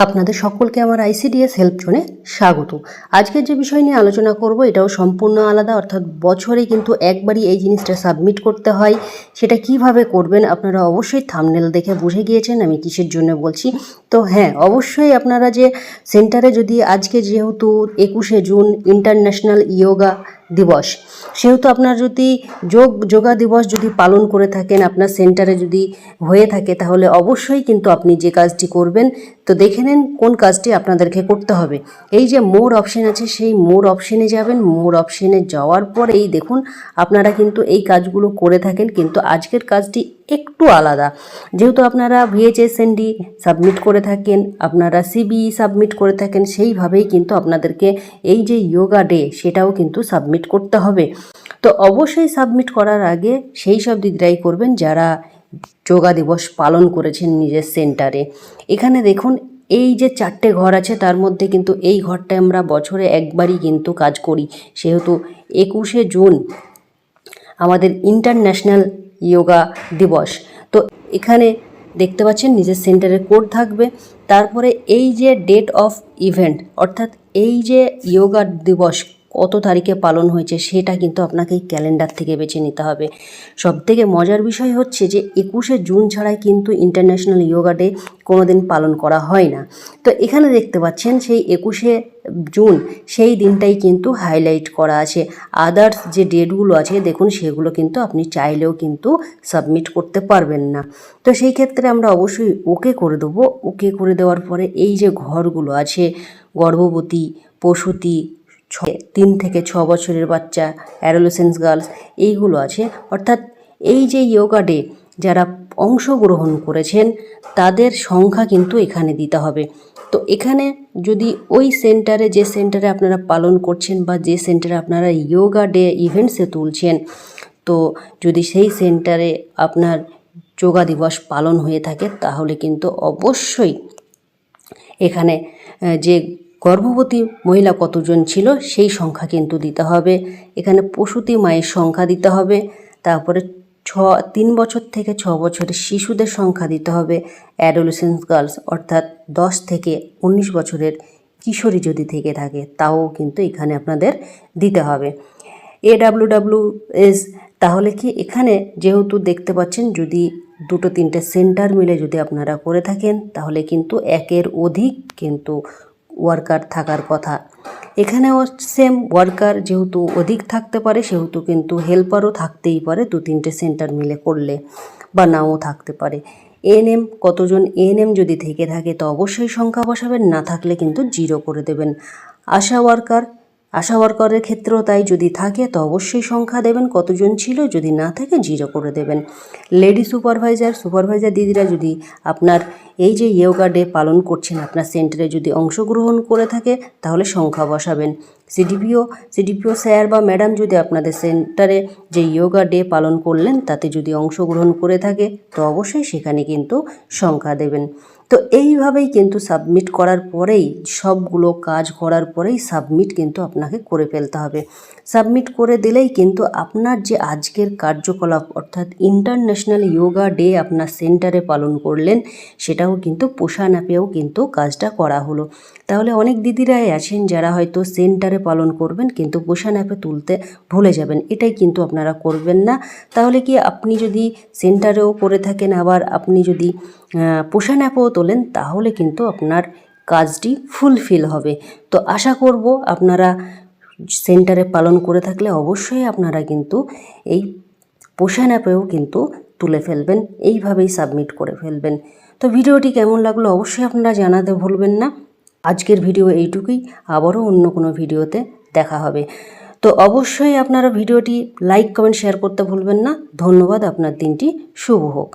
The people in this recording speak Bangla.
আপনাদের সকলকে আমার আইসিডিএস হেল্প জোনে স্বাগত। আজকের যে বিষয় নিয়ে আলোচনা করব, এটাও সম্পূর্ণ আলাদা, অর্থাৎ বছরে কিন্তু একবারই এই জিনিসটা সাবমিট করতে হয়। সেটা কীভাবে করবেন আপনারা অবশ্যই থামনেল দেখে বুঝে গিয়েছেন, আমি কিসের জন্য বলছি। তো হ্যাঁ অবশ্যই আপনারা যে সেন্টারে যদি আজকে যেহেতু একুশে জুন ইন্টারন্যাশনাল ইয়োগা দিবস। সেহেতু আপনার যদি যোগ, যোগা দিবস যদি পালন করে থাকেন, আপনার সেন্টারে যদি হয়ে থাকে, তাহলে অবশ্যই কিন্তু আপনি যে কাজটি করবেন, তো দেখে নেন কোন কাজটি আপনাদেরকে করতে হবে। এই যে মোর অপশন আছে, সেই মোর অপশনে যাবেন। মোর অপশনে যাওয়ার পর এই দেখুন, আপনারা কিন্তু এই কাজগুলো করে থাকেন, কিন্তু আজকের কাজটি একটু আলাদা। যেহেতু আপনারা ভিএইচএসএনডি সাবমিট করে থাকেন, আপনারা সিবিই সাবমিট করে থাকেন, সেইভাবেই কিন্তু আপনাদেরকে এই যে যোগা ডে সেটাও কিন্তু সাবমিট করতে হবে। তো অবশ্যই সাবমিট করার আগে সেই সব দিদিরাই করবেন যারা যোগা দিবস পালন করেছেন নিজের সেন্টারে এখানে দেখুন, এই যে চারটে ঘর আছে, তার মধ্যে কিন্তু এই ঘরটায় আমরা বছরে একবারই কিন্তু কাজ করি। সেহেতু একুশে জুন আমাদের ইন্টারন্যাশনাল ইয়োগা দিবস তো এখানে দেখতে পাচ্ছেন, নিজের সেন্টারের কোড থাকবে। তারপরে এই যে ডেট অফ ইভেন্ট অর্থাৎ এই যে ইয়োগা দিবস কত তারিখে পালন হয়েছে সেটা কিন্তু আপনাকে ক্যালেন্ডার থেকে বেছে নিতে হবে। সবথেকে মজার বিষয় হচ্ছে যে একুশে জুন ছাড়াই কিন্তু ইন্টারন্যাশনাল যোগা ডে কোনো দিন পালন করা হয় না। তো এখানে দেখতে পাচ্ছেন সেই একুশে জুন সেই দিনটাই কিন্তু হাইলাইট করা আছে। আদার্স যে ডেটগুলো আছে দেখুন সেগুলো কিন্তু আপনি চাইলেও কিন্তু সাবমিট করতে পারবেন না। তো সেই ক্ষেত্রে আমরা অবশ্যই ওকে করে দেবো। ওকে করে দেওয়ার পরে এই যে ঘরগুলো আছে, গর্ভবতী, প্রসূতি ছ তিন থেকে ছ বছরের বাচ্চা অ্যাডোলেসেন্স গার্লস এইগুলো আছে। অর্থাৎ এই যে যোগা ডে যারা অংশগ্রহণ করেছেন, তাদের সংখ্যা কিন্তু এখানে দিতে হবে। তো এখানে যদি ওই সেন্টারে যে সেন্টারে আপনারা পালন করছেন বা যে সেন্টারে আপনারা যোগা ডে ইভেন্টসে তুলছেন, তো যদি সেই সেন্টারে আপনার যোগা দিবস পালন হয়ে থাকে, তাহলে কিন্তু অবশ্যই এখানে যে গর্ভবতী মহিলা কতজন ছিল সেই সংখ্যা কিন্তু দিতে হবে। এখানে প্রসূতি মায়ের সংখ্যা দিতে হবে। তারপরে ছ, তিন বছর থেকে ছ বছরের শিশুদের সংখ্যা দিতে হবে। অ্যাডোলেসেন্স গার্লস অর্থাৎ দশ থেকে উনিশ বছরের কিশোরী যদি থেকে থাকে, তাও কিন্তু এখানে আপনাদের দিতে হবে। এ ডাব্লিউ ডাব্লিউ এস, তাহলে কি এখানে যেহেতু দেখতে পাচ্ছেন যদি দুটো তিনটে সেন্টার মিলে যদি আপনারা করে থাকেন, তাহলে কিন্তু একের অধিক কিন্তু ওয়ার্কার থাকার কথা। এখানেও সেম ওয়ার্কার যেহেতু অধিক থাকতে পারে, সেহেতু কিন্তু হেল্পারও থাকতেই পারে, দু তিনটে সেন্টার মিলে করলে বা নাও থাকতে পারে। এএনএম কতজন এএনএম যদি থেকে থাকে, তো অবশ্যই সংখ্যা বসাবেন, না থাকলে কিন্তু জিরো করে দেবেন। আশা ওয়ার্কার আশা ওয়ার্কারের ক্ষেত্রেও তাই যদি থাকে, তো অবশ্যই সংখ্যা দেবেন। কতজন ছিল যদি না থাকে, জিরো করে দেবেন। লেডি সুপারভাইজার সুপারভাইজার দিদিরা যদি আপনার এই যে ইয়োগা ডে পালন করছেন, আপনার সেন্টারে যদি অংশগ্রহণ করে থাকে, তাহলে সংখ্যা বসাবেন। সিডিপিও সিডিপিও স্যার বা ম্যাডাম যদি আপনাদের সেন্টারে যে ইয়োগা ডে পালন করলেন, তাতে যদি অংশগ্রহণ করে থাকে, তো অবশ্যই সেখানে কিন্তু সংখ্যা দেবেন। তো এইভাবেই কিন্তু সাবমিট করার পরেই, সবগুলো কাজ করার পরেই সাবমিট কিন্তু আপনাকে করে ফেলতে হবে। সাবমিট করে দিলেই কিন্তু আপনার যে আজকের কার্যকলাপ, অর্থাৎ ইন্টারন্যাশনাল যোগা ডে আপনার সেন্টারে পালন করলেন, সেটাও কিন্তু পোষান অ্যাপেও কিন্তু কাজটা করা হলো। তাহলে অনেক দিদিরাই আছেন যারা হয়তো সেন্টারে পালন করবেন, কিন্তু পোষান অ্যাপে তুলতে ভুলে যাবেন। এটাই কিন্তু আপনারা করবেন না। তাহলে কি আপনি যদি সেন্টারেও করে থাকেন, আবার আপনি যদি পোষান অ্যাপেও তোলেন, তাহলে কিন্তু আপনার কাজটি ফুলফিল হবে। তো আশা করব আপনারা সেন্টারে পালন করে থাকলে অবশ্যই আপনারা কিন্তু এই পোষান অ্যাপেও কিন্তু তুলে ফেলবেন, এইভাবেই সাবমিট করে ফেলবেন। তো ভিডিওটি কেমন লাগল অবশ্যই আপনারা জানাতে ভুলবেন না। আজকের ভিডিও এইটুকুই। আবারও অন্য কোনো ভিডিওতে দেখা হবে। তো অবশ্যই আপনারা ভিডিওটি লাইক, কমেন্ট, শেয়ার করতে ভুলবেন না। ধন্যবাদ। আপনার দিনটি শুভ হোক।